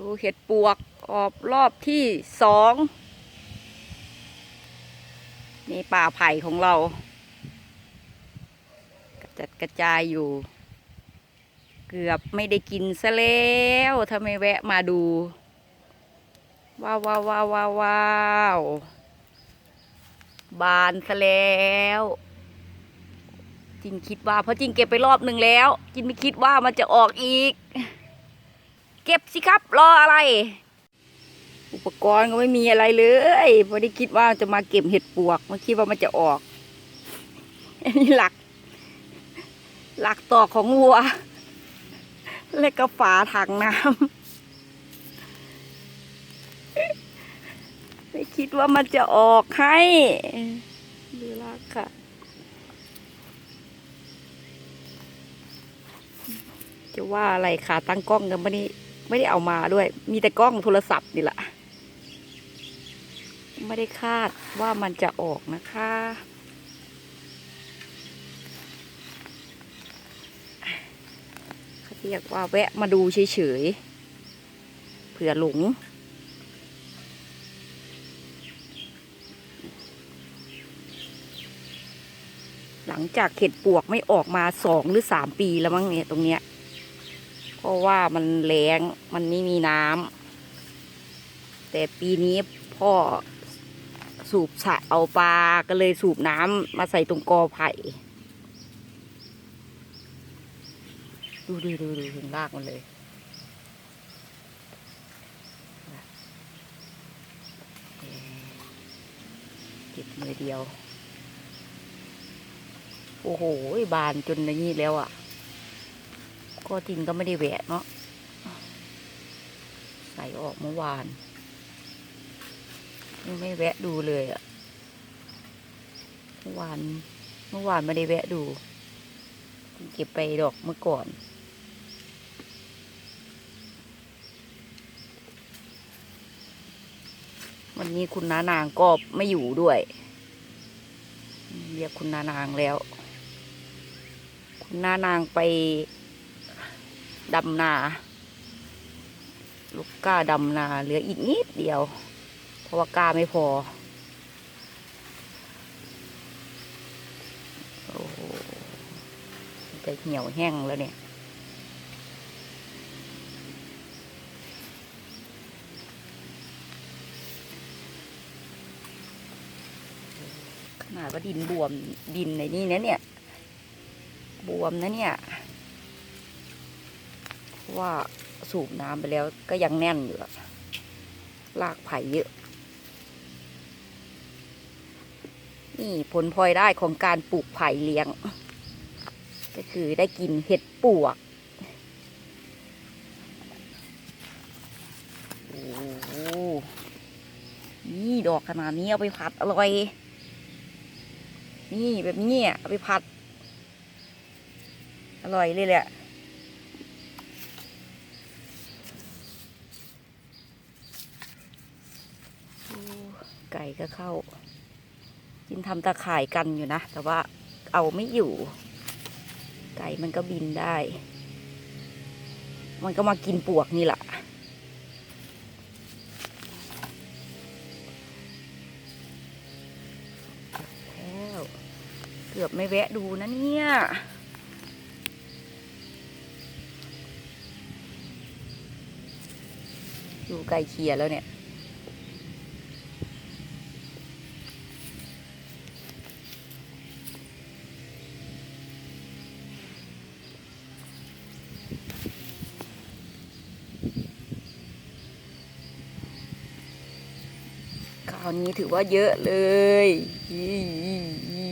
ดูเห็ดปวกออบรอบที่สองนี่ป่าไผ่ของเรา กระจัดกระจายอยู่ เกือบไม่ได้กินซะแล้วถ้าไม่แวะมาดู ว้าวว้าวว้าวว้าวว้าวบานซะแล้วจินคิดว่าเพราะจินเก็บไปรอบหนึ่งแล้ว จินไม่คิดว่ามันจะออกอีก เก็บสิครับ รออะไร อุปกรณ์ก็ไม่มีอะไรเลยไม่ได้คิดว่าจะมาเก็บเห็ดปวกไม่คิดว่ามันจะออกอันนี้หลัก หลักตอกของวัว และก็ฝาถังน้ำไม่คิดว่ามันจะออกให้ดูลักค่ะจะว่าอะไรขาตั้งกล้องกันไม่ได้ ไม่ได้เอามาด้วย มีแต่กล้องโทรศัพท์นี่แหละ ไม่ได้คาดว่ามันจะออกนะคะ เขาเรียกว่าแวะมาดูเฉยๆ เผื่อหลง หลังจากเห็ดปวกไม่ออกมาสองหรือสามปีแล้วมั้งเนี่ยตรงเนี้ย ราะว่ามันแรงมันไม่มีน้ำแต่ปีนี้พ่อสูบสะเอาปลาก็เลยสูบน้ำมาใส่ตรงกอไผ่ดูดูดูดูถึงรากมันเลยเก็บมือเดียว โอ้โห บานจนอย่างนี้แล้วอะ ก็จริงก็ไม่ได้แหวะเนาะใส่ออกเมื่อวาน ยังไม่แวะดูเลยอะเมื่อวาน เมื่อวานไม่ได้แวะดู เก็บไปดอกเมื่อก่อนวันนี้คุณน้านางก็ไม่อยู่ด้วย เรียกคุณนานางแล้ว คุณนานางไป ดำนา ลูกก้าดำนา เหลืออีกนิดเดียว เพราะว่าก้าไม่พอ โอ้โหจะเหี่ยวแห้งแล้วเนี่ยขนาดว่าดินบวมดินในนี่นะเนี่ย บวมนะเนี่ย ว่าสูบน้ำไปแล้วก็ยังแน่นอยู่ลากไผ่เยอะ นี่ผลพลอยได้ของการปลูกไผ่เลี้ยง ก็คือได้กินเห็ดปวกโอ้โหนี่ดอกขนาดนี้เอาไปผัดอร่อย นี่แบบนี้เอาไปผัด อร่อยเลยแหละ โอ้ ไก่ก็เข้ากินทำตาข่ายกันอยู่นะ แต่ว่าเอาไม่อยู่ ไก่มันก็บินได้ มันก็มากินปวกนี่แหละแล้วเกือบไม่แวะดูนะเนี่ยอยู่ไกลเคียแล้วเนี่ย ถือว่าเยอะเลยอีอีอี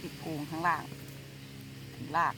ติดพุง ข้างล่างถึงลาก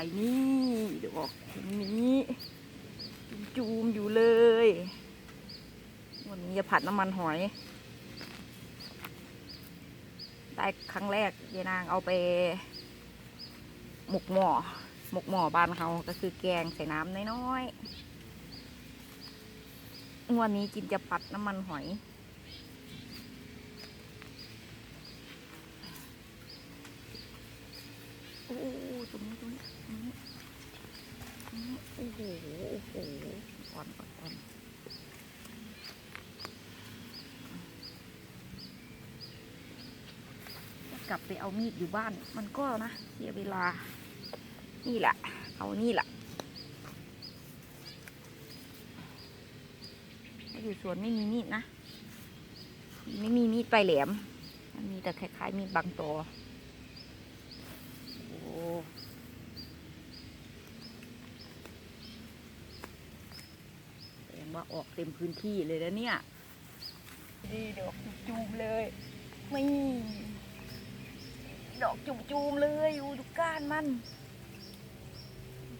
ไปนี่เดี๋ยวบอกตรงนี้จูมอยู่เลย วันนี้จะผัดน้ำมันหอย ได้ครั้งแรกยายนางเอาไป หมกหม้อหมกหม้อบ้านเขาก็คือแกงใส่น้ำน้อยๆวันนี้จินจะผัดน้ำมันหอยโอ้โหตรงนี้ตรงนี้ตรงนี้ตรงนี้ โอ้โหโอ้โหอ่อนอ่อนกลับไปเอามีดอยู่บ้าน มันก็นะเสียเวลา นี่แหละ เอานี่แหละอยู่สวนไม่มีมีดนะ ไม่มีมีดปลายแหลม มันมีแต่คล้ายๆมีดบางตอ โอ้แสดง ว่าออกเต็มพื้นที่เลยแล้วเนี่ยดีดอกจูมเลยไม่ดอกจูมเลยอูดูก้านมัน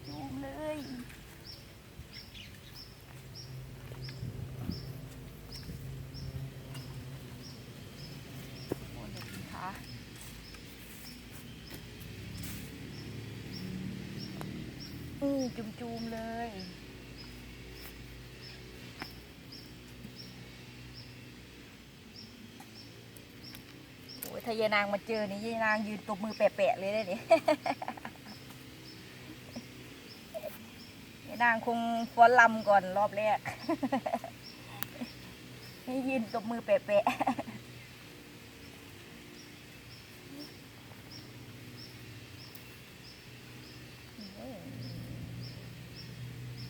จูมเลยโอ้ดูสิคะอืมจุ่มๆเลย ถ้ายายนางมาเจอนี่ยายนางยืนตบมือแปะๆเลยได้เนี่ยยายนางคงฟ้อนลำก่อนรอบแรกให้ยืนตบมือแปะๆ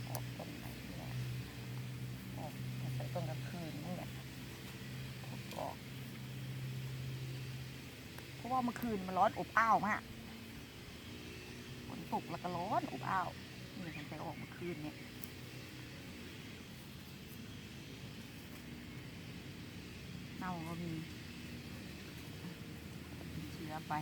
ออกตรงไหนเนี่ยออกใส่ตรงกลางคืนนี่แหละออก เพราะเมื่อคืนมันร้อนอบอ้าวมากฝนตกแล้วก็ร้อนอบอ้าวนี่ฉันไปออกเมื่อคืนเนี่ยเน่าก็มีเชื้อไป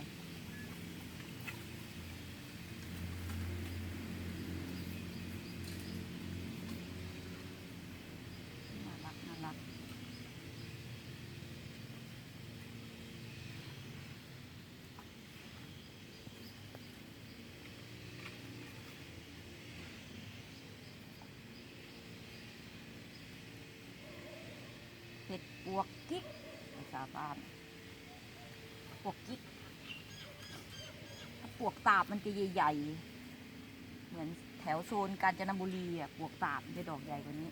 น่ารักน่ารักเห็ด ปวกกิ๊กภาษาบ้านปวกกิ๊กถ้าปวกตาบมันจะใหญ่ๆ เหมือนแถวโซนกาญจนบุรีอะปวกตาบจะดอกใหญ่กว่านี้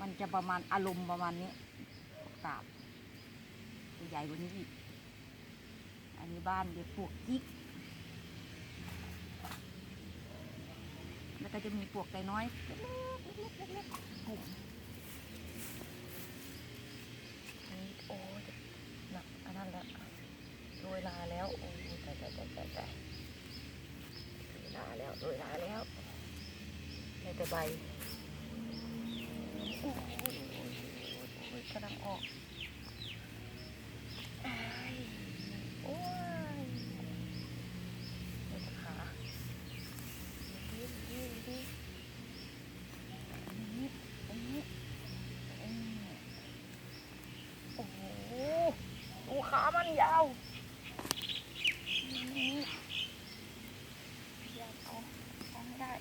มันจะประมาณอารมณ์ประมาณนี้ปวกตาบจะใหญ่กว่านี้อีก อันนี้บ้านเรียกปวกกิ๊กแล้วก็จะมีปวกไก่น้อยเล็กๆเล็กๆกลุ่ม โอ้ยหนักอันนั้นแล้วโรยลาแล้ว โอ้ยแต่แต่แต่แต่แต่ลาแล้วโรยลาแล้วในแต่ใบโอ้ยโอ้ยโอ้ยโอ้ยกำลังออกอ้ายโอ้ยเดี๋ยวจะขาดีดีดีนี่นี่อืมโอ้โหดูขามันยาวนี่ยาวเอาเอาไม่ได้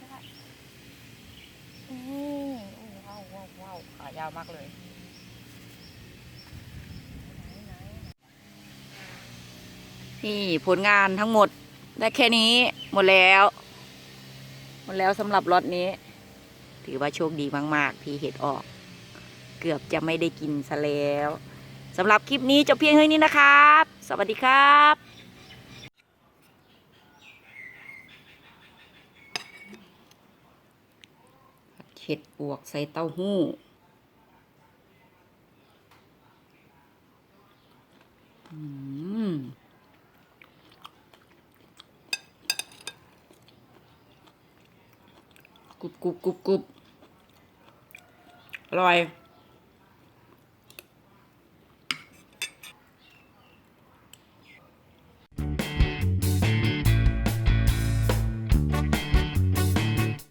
ได้นี่โอ้ว้าวว้าวว้าวขา ยาวมากเลย นี่ผลงานทั้งหมดได้แค่นี้หมดแล้ว หมดแล้วสำหรับรถนี้ ถือว่าโชคดีมาก ๆ ที่เห็ดออก เกือบจะไม่ได้กินซะแล้วสำหรับคลิปนี้จบเพียงเท่านี้นะครับ สวัสดีครับเห็ดปวกใส่เต้าหู้อืม กรุบกรุบกรุบกรุบอร่อย